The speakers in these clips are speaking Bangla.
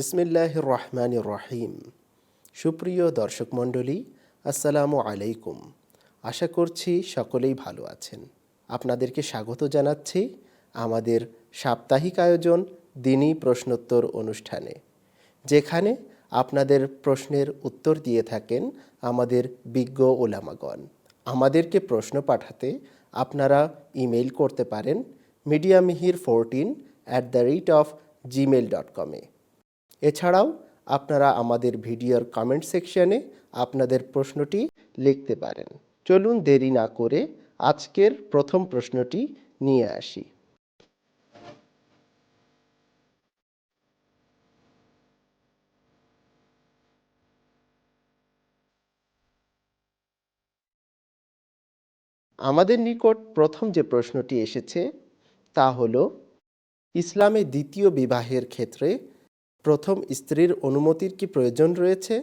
বিসমিল্লাহ রহমান রহিম। সুপ্রিয় দর্শক মণ্ডলী, আসসালামু আলাইকুম। আশা করছি সকলেই ভালো আছেন। আপনাদেরকে স্বাগত জানাচ্ছি আমাদের সাপ্তাহিক আয়োজন দিনই প্রশ্নোত্তর অনুষ্ঠানে, যেখানে আপনাদের প্রশ্নের উত্তর দিয়ে থাকেন আমাদের বিজ্ঞ ওলামাগণ। আমাদেরকে প্রশ্ন পাঠাতে আপনারা ইমেল করতে পারেন media Mihir fourteen at the rate of Gmail dot কমে এছাড়াও আপনারা আমাদের ভিডিওর কমেন্ট সেকশনে আপনাদের প্রশ্নটি লিখতে পারেন। চলুন দেরি না করে আজকের প্রথম প্রশ্নটি নিয়ে আসি। আমাদের নিকট প্রথম যে প্রশ্নটি এসেছে, তা হলো, ইসলামে দ্বিতীয় বিবাহের ক্ষেত্রে প্রথম স্ত্রীর অনুমতির কি প্রয়োজন রয়েছে?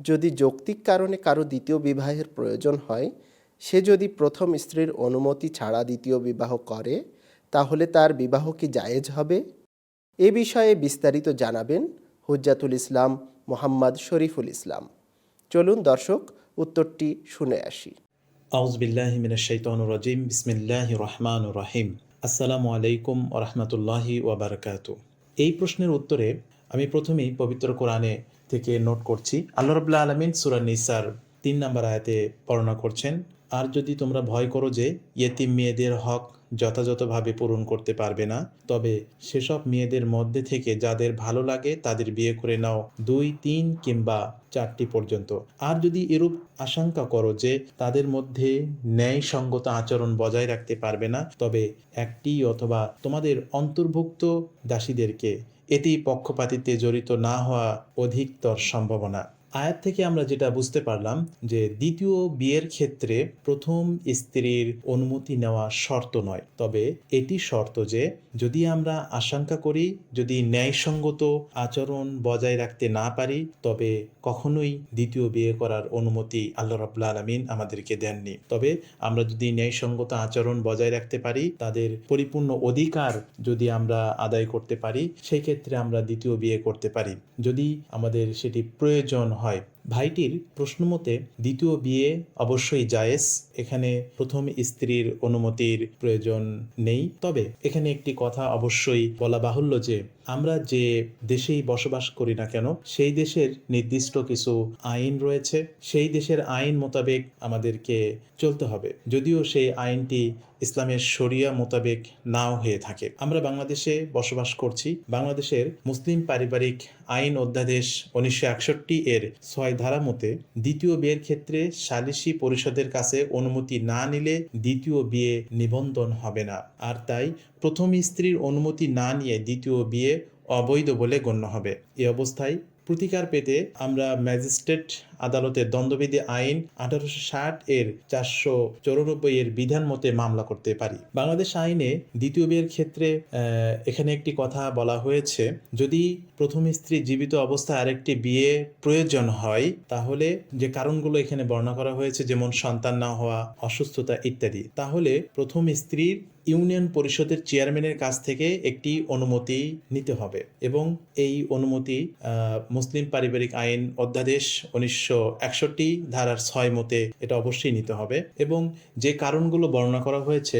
যদি যৌক্তিক কারণে কারও দ্বিতীয় বিবাহের প্রয়োজন হয়, সে যদি প্রথম স্ত্রীর অনুমতি ছাড়া দ্বিতীয় বিবাহ করে, তাহলে তার বিবাহ কি জায়েজ হবে? এ বিষয়ে বিস্তারিত জানাবেন হুজ্জাতুল ইসলাম মোহাম্মদ শরীফুল ইসলাম। চলুন দর্শক, উত্তরটি শুনে আসি। আউজ বিল্লাহি মিনাশ শাইতানির রাজিম, বিসমিল্লাহির রহমানির রহিম। আসসালামু আলাইকুম ওয়া রাহমাতুল্লাহি ওয়া বারাকাতু এই প্রশ্নের উত্তরে আমি প্রথমেই পবিত্র কোরআনে থেকে নোট করছি, আল্লাহ রবাহ আলমিন সুরান নিসার তিন নম্বর আয়াতে বর্ণনা করছেন, আর যদি তোমরা ভয় করো যে, ইয়েতিম মেয়েদের হক যথাযথভাবে পূরণ করতে পারবে না। তবে সেসব মেয়েদের মধ্যে থেকে যাদের ভালো লাগে তাদের বিয়ে করে নাও দুই, তিন কিংবা চারটি পর্যন্ত। আর যদি এরূপ আশঙ্কা করো যে তাদের মধ্যে ন্যায়সঙ্গত আচরণ বজায় রাখতে পারবে না, তবে একটি অথবা তোমাদের অন্তর্ভুক্ত দাসীদেরকে এতেই পক্ষপাতিত্বে জড়িত না হওয়া অধিকতর সম্ভাবনা। আয়াত থেকে আমরা যেটা বুঝতে পারলাম যে দ্বিতীয় বিয়ের ক্ষেত্রে প্রথম স্ত্রীর অনুমতি নেওয়া শর্ত নয়। তবে এটি শর্ত যে যদি আমরা আশঙ্কা করি, যদি ন্যায়সঙ্গত আচরণ বজায় রাখতে না পারি, তবে কখনোই দ্বিতীয় বিয়ে করার অনুমতি আল্লাহ রাবুল্লা আলমিন আমাদেরকে দেননি। তবে আমরা যদি ন্যায়সঙ্গত আচরণ বজায় রাখতে পারি, তাদের পরিপূর্ণ অধিকার যদি আমরা আদায় করতে পারি সেই ক্ষেত্রে আমরা দ্বিতীয় বিয়ে করতে পারি। যদি আমাদের সেটি প্রয়োজন হয় ভাইটির প্রশ্নমতে দ্বিতীয় বিয়ে অবশ্যই জায়েজ। এখানে প্রথম স্ত্রীর অনুমতির প্রয়োজন নেই। তবে এখানে একটি কথা অবশ্যই বলা বাহুল্য যে, আমরা যে দেশেই বসবাস করি না কেন, সেই দেশের নির্দিষ্ট কিছু আইন রয়েছে। সেই দেশের আইন মোতাবেক আমাদেরকে চলতে হবে। যদিও সেই আইনটি ইসলামের শরিয়া মোতাবেক নাও হয়ে থাকে। আমরা বাংলাদেশে বসবাস করছি। বাংলাদেশের মুসলিম পারিবারিক আইন অধ্যাদেশ উনিশশো একষট্টি এর ছয় ধারা মতে দ্বিতীয় বিয়ের ক্ষেত্রে সালিসি পরিষদের কাছে অনুমতি না নিলে দ্বিতীয় বিয়ে নিবন্ধন হবে না। আর তাই প্রথম স্ত্রীর অনুমতি না নিয়ে দ্বিতীয় বিয়ে অবৈধ বলে গণ্য হবে। এ অবস্থায় প্রতিকার পেতে আমরা ম্যাজিস্ট্রেট আদালতের দ্বন্দ্ববিধি আইন আঠারোশো ষাট এর চারশো চৌরানব্বই এর বিধান মতে মামলা করতে পারি। বাংলাদেশ আইনে দ্বিতীয় বিয়ের ক্ষেত্রে এখানে একটি কথা বলা হয়েছে, যদি প্রথম স্ত্রী জীবিত অবস্থায় আরেকটি বিয়ে প্রয়োজন হয়, তাহলে যে কারণগুলো এখানে বর্ণনা করা হয়েছে, যেমন সন্তান না হওয়া, অসুস্থতা ইত্যাদি, তাহলে প্রথম স্ত্রীর ইউনিয়ন পরিষদের চেয়ারম্যানের কাছ থেকে একটি অনুমতি নিতে হবে এবং এই অনুমতি মুসলিম পারিবারিক আইন অধ্যাদেশ উনিশশো একষট্টি ধারার ছয় মতে এটা অবশ্যই নিতে হবে এবং যে কারণগুলো বর্ণনা করা হয়েছে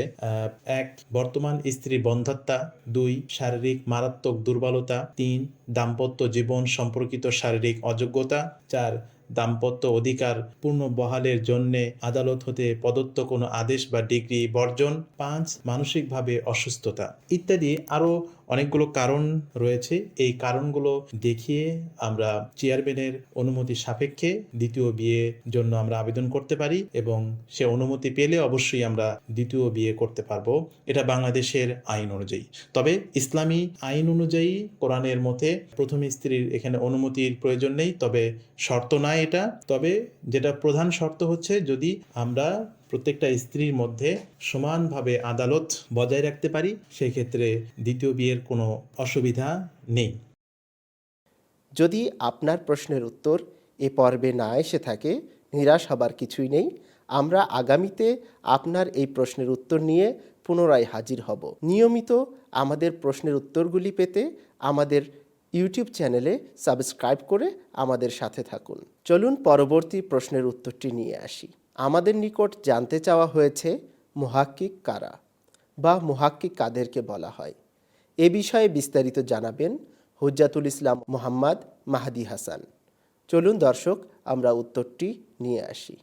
এক, বর্তমান স্ত্রী বন্ধাত্মা, দুই, শারীরিক মারাত্মক দুর্বলতা, তিন, দাম্পত্য জীবন সম্পর্কিত শারীরিক অযোগ্যতা, চার, দাম্পত্য অধিকার পূর্ণ বহালের জন্য আদালত হতে প্রদত্ত কোনো আদেশ বা ডিগ্রি বর্জন, পাঁচ, মানসিকভাবে অসুস্থতা ইত্যাদি আরও অনেকগুলো কারণ রয়েছে। এই কারণগুলো দেখিয়ে আমরা চেয়ারম্যানের অনুমতি সাপেক্ষে দ্বিতীয় বিয়ের জন্য আমরা আবেদন করতে পারি এবং সে অনুমতি পেলে অবশ্যই আমরা দ্বিতীয় বিয়ে করতে পারব। এটা বাংলাদেশের আইন অনুযায়ী। তবে ইসলামী আইন অনুযায়ী কোরআনের মতে প্রথম স্ত্রীর এখানে অনুমতির প্রয়োজন নেই, তবে শর্ত নয় এটা। তবে যেটা প্রধান শর্ত হচ্ছে, যদি আমরা প্রত্যেকটা স্ত্রীর মধ্যে সমানভাবে আদালত বজায় রাখতে পারি সেই ক্ষেত্রে দ্বিতীয় বিয়ের কোনো অসুবিধা নেই। যদি আপনার প্রশ্নের উত্তর এ পর্বে না এসে থাকে, নিরাশ হবার কিছুই নেই, আমরা আগামীতে আপনার এই প্রশ্নের উত্তর নিয়ে পুনরায় হাজির হব। নিয়মিত আমাদের প্রশ্নের উত্তরগুলি পেতে আমাদের ইউটিউব চ্যানেলে সাবস্ক্রাইব করে আমাদের সাথে থাকুন। চলুন পরবর্তী প্রশ্নের উত্তরটি নিয়ে আসি। আমাদের নিকট জানতে চাওয়া হয়েছে, মুহাক্কিক কারা বা মোহাক্কিক কাদেরকে বলা হয়। এ বিষয়ে বিস্তারিত জানাবেন হুজ্জাতুল ইসলাম মোহাম্মদ মাহাদি হাসান। চলুন দর্শক, আমরা উত্তরটি নিয়ে আসি।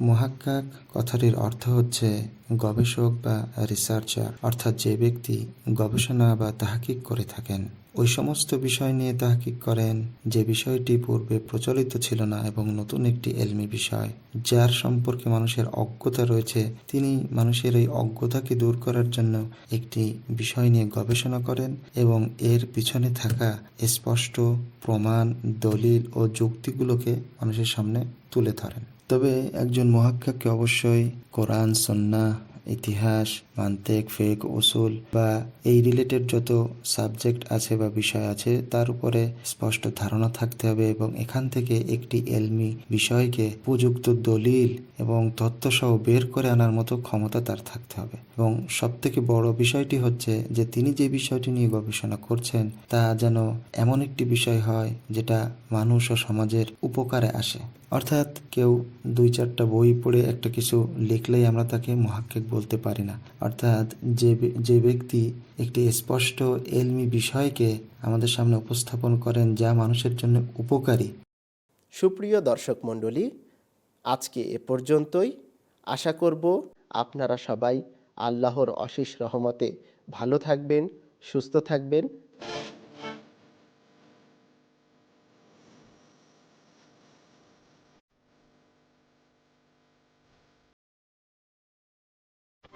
মুহাক্কাক কথাটির অর্থ হচ্ছে গবেষক বা রিসার্চার অর্থাৎ যে ব্যক্তি গবেষণা বা তাহাকিক করে থাকেন। ওই সমস্ত বিষয় নিয়ে তাহাকিক করেন, যে বিষয়টি পূর্বে প্রচলিত ছিল না এবং নতুন একটি এলমি বিষয়। যার সম্পর্কে মানুষের অজ্ঞতা রয়েছে, তিনি মানুষের এই অজ্ঞতাকে দূর করার জন্য একটি বিষয় নিয়ে গবেষণা করেন এবং এর পিছনে থাকা স্পষ্ট প্রমাণ, দলিল ও যুক্তিগুলোকে মানুষের সামনে তুলে ধরেন। তবে একজন মহাক্কাকে অবশ্যই কোরআন সন্না ইতিহাস, মান্তেক, ফেক, উসুল বা এই রিলেটেড যত সাবজেক্ট আছে বা বিষয় আছে, তার উপরে স্পষ্ট ধারণা থাকতে হবে এবং এখান থেকে একটি এলমি বিষয়কে উপযুক্ত দলিল এবং তথ্যসহ বের করে আনার মতো ক্ষমতা তার থাকতে হবে। এবং সব থেকে বড় বিষয়টি হচ্ছে যে তিনি যে বিষয়টি নিয়ে গবেষণা করছেন, তা যেন এমন একটি বিষয় হয় যেটা মানুষ ও সমাজের উপকারে আসে। অর্থাৎ কেউ দুই চারটা বই পড়ে একটা কিছু লিখলেই আমরা তাকে মহাক্কিক বলতে পারি না। অর্থাৎ যে যে ব্যক্তি একটি স্পষ্ট, এলমি বিষয়কে আমাদের সামনে উপস্থাপন করেন যা মানুষের জন্য উপকারী। সুপ্রিয় দর্শক মণ্ডলী, আজকে এ পর্যন্তই। আশা করব আপনারা সবাই আল্লাহর অশেষ রহমতে ভালো থাকবেন, সুস্থ থাকবেন।